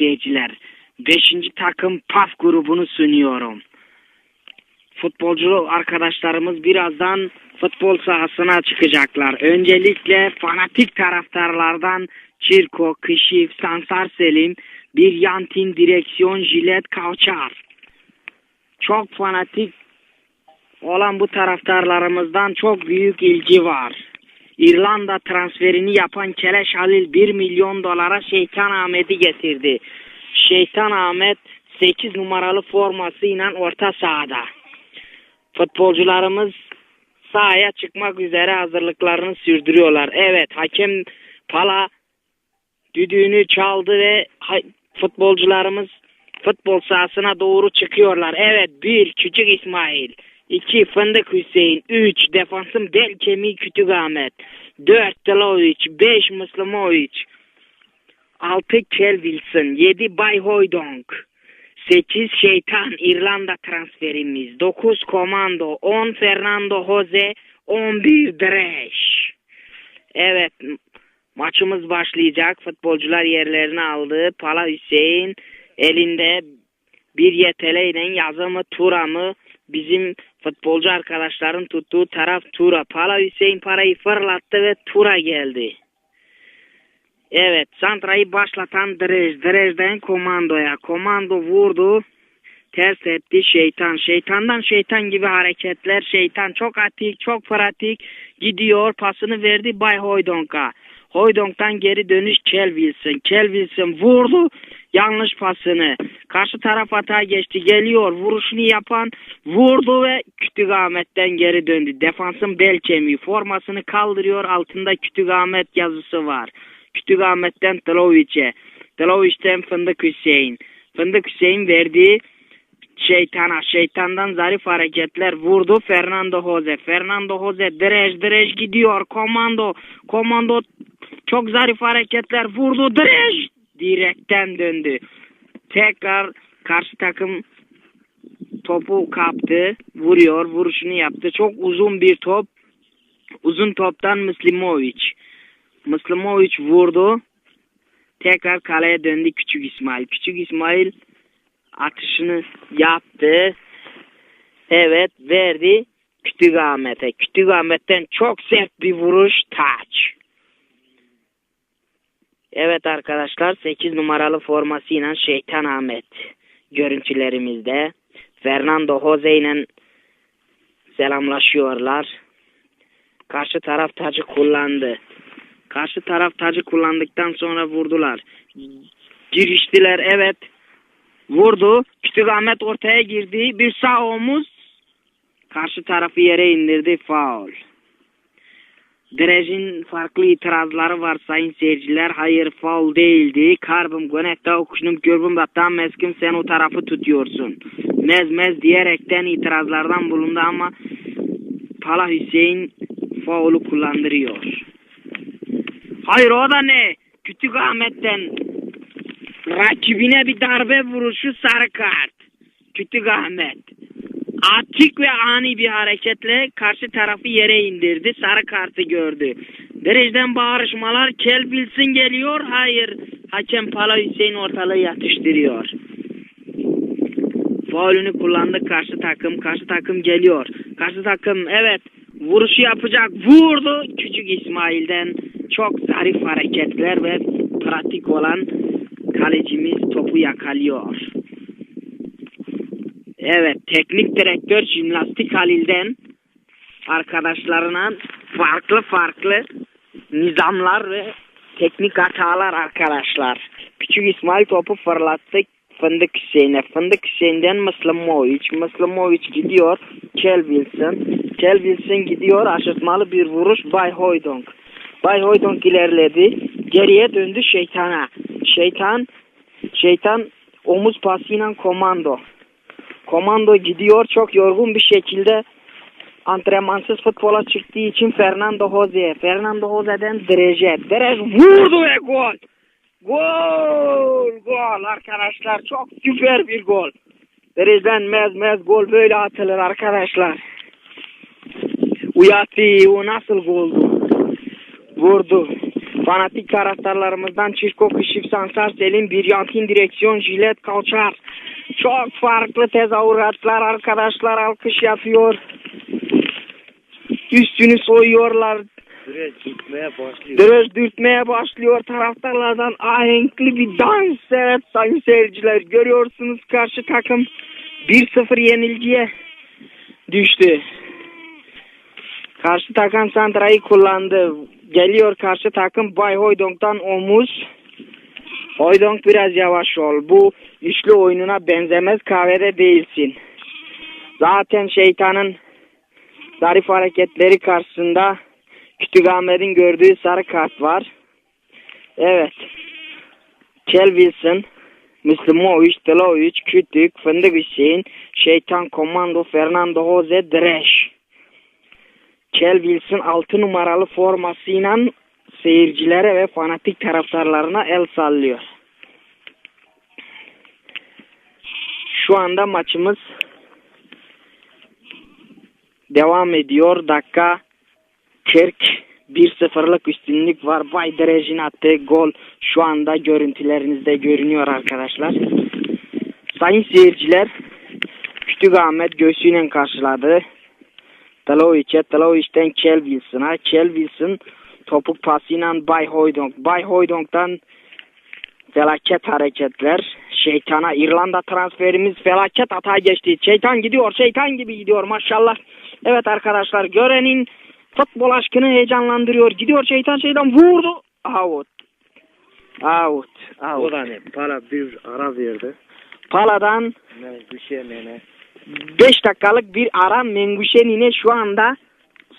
seyirciler. Beşinci takım PAF grubunu sunuyorum. Futbolcu arkadaşlarımız birazdan futbol sahasına çıkacaklar. Öncelikle fanatik taraftarlardan Çirko, Kışif, Sansar Selim, bir yantin direksiyon jilet kavçar. Çok fanatik olan bu taraftarlarımızdan çok büyük ilgi var. İrlanda transferini yapan Keleş Halil 1 milyon dolara Şeytan Ahmet'i getirdi. Şeytan Ahmet 8 numaralı formasıyla orta sahada. Futbolcularımız sahaya çıkmak üzere hazırlıklarını sürdürüyorlar. Evet hakem Pala düdüğünü çaldı ve futbolcularımız futbol sahasına doğru çıkıyorlar. Evet bir Küçük İsmail. 2 Fındık Hüseyin. 3 defansın bel kemiği Kütük Ahmet. 4 Delovic. 5 Muslimovic. 6 Kel Wilson. 7 Bay Hoydonk. 8 Şeytan İrlanda transferimiz. 9 Komando. 10 Fernando Jose. 11 Dreş. Evet maçımız başlayacak. Futbolcular yerlerini aldı. Pala Hüseyin elinde bir yeteleyle yazımı Turam'ı bizim futbolcu arkadaşların tuttuğu taraf Tura. Pala Hüseyin parayı fırlattı ve Tura geldi. Evet, Santra'yı başlatan Drej. Drej'den komandoya. Komando vurdu. Ters etti şeytan. Şeytandan şeytan gibi hareketler. Şeytan çok atik, çok pratik. Gidiyor, pasını verdi Bay Hoydonk'a. Hoydonk'tan geri dönüş Kel Wilson. Vurdu yanlış pasını. Karşı taraf hata geçti. Geliyor. Vuruşunu yapan vurdu ve Kütük geri döndü. Defansın bel kemiği. Formasını kaldırıyor. Altında Kütük yazısı var. Kütük Ahmet'ten Tlovic'e. Tlovic'ten Fındık Hüseyin. Fındık Hüseyin verdi şeytana. Şeytandan zarif hareketler vurdu Fernando Jose. Fernando Jose direş direş gidiyor. Komando. Komando çok zarif hareketler vurdu. Direş direkten döndü. Tekrar karşı takım topu kaptı. Vuruyor. Vuruşunu yaptı. Çok uzun bir top. Uzun toptan Muslimovic. Muslimovic vurdu. Tekrar kaleye döndü Küçük İsmail. Küçük İsmail atışını yaptı. Evet verdi Kütük Ahmet'e. Kütük Ahmet'ten çok sert bir vuruş taç. Evet arkadaşlar 8 numaralı formasıyla Şeytan Ahmet görüntülerimizde. Fernando Jose ile selamlaşıyorlar. Karşı taraf tacı kullandı. Karşı taraf tacı kullandıktan sonra vurdular. Giriştiler evet. Vurdu. Kütük Ahmet ortaya girdi. Bir sağ omuz. Karşı tarafı yere indirdi. Faul. Drej'in farklı itirazları var sayın seyirciler. Hayır faul değildi. Karbım gönekte okuşunum görbüm da tam meskim sen o tarafı tutuyorsun. Mez mez diyerekten itirazlardan bulundu ama Pala Hüseyin faulu kullandırıyor. Hayır o da ne? Kütük Ahmet'ten rakibine bir darbe vuruşu sarı kart. Kütük Ahmet. Atik ve ani bir hareketle karşı tarafı yere indirdi. Sarı kartı gördü. Derejden bağırışmalar. Kel Wilson geliyor. Hayır. Hakem Pala Hüseyin ortalığı yatıştırıyor. Faulünü kullandı karşı takım. Karşı takım geliyor. Karşı takım evet vuruşu yapacak. Vurdu. Küçük İsmail'den çok zarif hareketler ve pratik olan kalecimiz topu yakalıyor. Evet, teknik direktör jimnastik Halil'den arkadaşlarına farklı farklı nizamlar ve teknik hatalar arkadaşlar. Küçük İsmail topu fırlattı Fındık Hüseyin'e. Fındık Hüseyin'den Muslimovic. Muslimovic gidiyor. Kel Wilson. Kel Wilson gidiyor. Aşırtmalı bir vuruş Bay Hoydonk. Bay Hoydonk ilerledi. Geriye döndü şeytana. Şeytan şeytan omuz pasıyla komando. Komando gidiyor çok yorgun bir şekilde antrenmansız futbola çıktığı için Fernando Jose. Fernando Jose'den Dreje. Drej vurdu ve gol. Gol! Gol arkadaşlar. Çok süper bir gol. Drej'den mez mez gol böyle atılır arkadaşlar. Uyati o nasıl goldu? Vurdu. Fanatik taraftarlarımızdan Çirko Kışif Sansar Selim Biryantin Direksiyon Jilet Kalçar. Çok farklı tezahüratlar arkadaşlar alkış yapıyor. Üstünü soyuyorlar. Süreç gitmeye başlıyor. Direk dürtmeye başlıyor taraftarlardan ahenkli bir dans evet sayın seyirciler görüyorsunuz karşı takım 1-0 yenilgiye düştü. Karşı takım santrayı kullandı. Geliyor karşı takım Bay Hoydong'dan omuz. Hoydong biraz yavaş ol. Bu üçlü oyununa benzemez kahvede değilsin. Zaten şeytanın zarif hareketleri karşısında Kütük Ahmet'in gördüğü sarı kart var. Evet. Kel Wilson, Müslümovic, Tlovic, Kütük, Fındık Hüseyin, Şeytan Komando, Fernando Jose, Dreş. Kel Wilson 6 numaralı formasıyla seyircilere ve fanatik taraftarlarına el sallıyor. Şu anda maçımız devam ediyor. Dakika 40 1-0'lık üstünlük var. Bay Derej'in attığı gol şu anda görüntülerinizde görünüyor arkadaşlar. Sayın seyirciler Kütük Ahmet göğsüyle karşıladı. Talovic'e, Talovic'ten Kel Wilson'a. Kel Wilson topuk pasıyla Bay Hoydong. Bay Hoydong'dan felaket hareketler. Şeytana İrlanda transferimiz felaket hata geçti. Şeytan gidiyor, şeytan gibi gidiyor maşallah. Evet arkadaşlar görenin futbol aşkını heyecanlandırıyor. Gidiyor şeytan şeytan vurdu. Out. Out. O Out. da ne? Para bir ara verdi. Pala'dan Ne bir şey ne ne. 5 dakikalık bir ara Menguşenine şu anda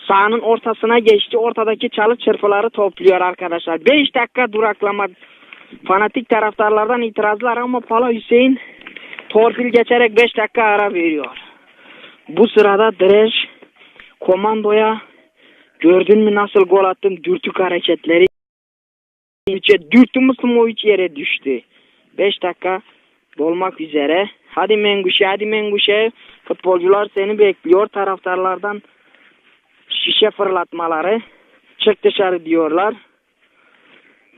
sahanın ortasına geçti. Ortadaki çalı çırpıları topluyor arkadaşlar. 5 dakika duraklama fanatik taraftarlardan itirazlar ama Pala Hüseyin torpil geçerek 5 dakika ara veriyor. Bu sırada Drej komandoya gördün mü nasıl gol attım dürtük hareketleri dürtü Muslimovic yere düştü. 5 dakika dolmak üzere. Hadi Menguşe, hadi Menguşe. Futbolcular seni bekliyor. Taraftarlardan şişe fırlatmaları. Çık dışarı diyorlar.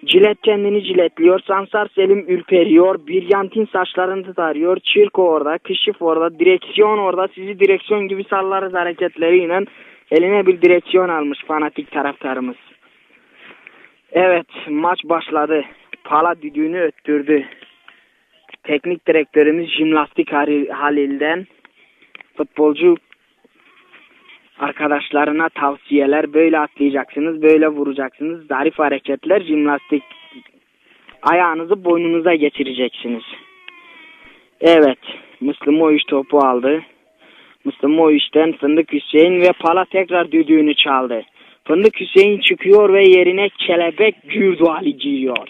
Cilet kendini ciletliyor. Sansar Selim ürperiyor. Biryantin saçlarını tarıyor. Çirko orada. Kışıf orada. Direksiyon orada. Sizi direksiyon gibi sallarız hareketleriyle. Eline bir direksiyon almış fanatik taraftarımız. Evet maç başladı. Pala düdüğünü öttürdü teknik direktörümüz jimnastik Halil- Halil'den futbolcu arkadaşlarına tavsiyeler böyle atlayacaksınız böyle vuracaksınız. Zarif hareketler jimnastik ayağınızı boynunuza geçireceksiniz. Evet Müslümovic topu aldı. Müslümovic'den Fındık Hüseyin ve Pala tekrar düdüğünü çaldı. Fındık Hüseyin çıkıyor ve yerine Kelebek Gürdu Ali giriyor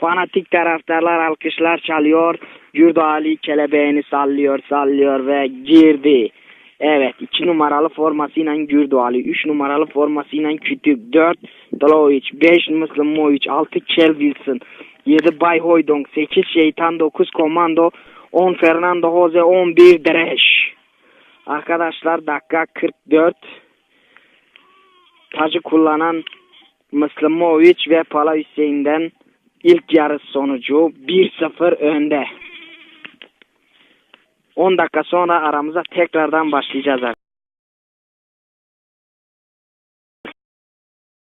Fanatik taraftarlar alkışlar çalıyor. Gürdo Ali kelebeğini sallıyor sallıyor ve girdi. Evet iki numaralı formasıyla Gürdo Ali. Üç numaralı formasıyla Kütük. Dört Dolovic. Beş Müslümovic. Altı Kel Wilson. Yedi Bay Hoydong. Sekiz Şeytan. Dokuz Komando. On Fernando Jose. On bir Dreş. Arkadaşlar dakika 44. Tacı kullanan Müslümovic ve Pala Hüseyin'den İlk yarı sonucu 1-0 önde. 10 dakika sonra aramıza tekrardan başlayacağız.